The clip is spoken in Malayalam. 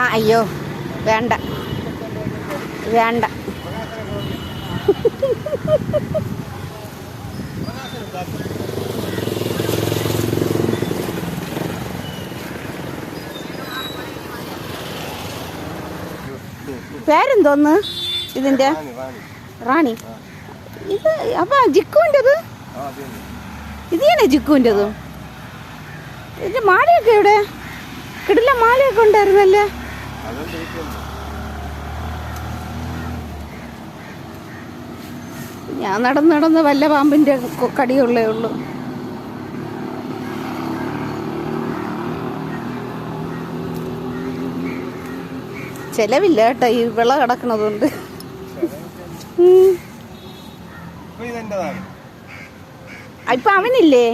ആ അയ്യോ വേണ്ട. വേണ്ട. പേരെന്തോന്ന് ഇതിന്റെ? റാണി. ഇത് അപ്പൊ ജിക്കുവിന്റെത്? ഇത് തന്നെ ജിക്കുവിന്റെതും? ഇതിന്റെ മാലയൊക്കെ എവിടെ? കിടില മാലയൊക്കെ ഉണ്ടായിരുന്നല്ലേ. ഞാൻ നടന്ന് നടന്ന് വല്ല പാമ്പിന്റെ കടിയുള്ളേ ഉള്ളൂ. ചെലവില്ല കേട്ടോ ഈ വിള കിടക്കണതുകൊണ്ട്. ഇപ്പൊ അവനില്ലേ?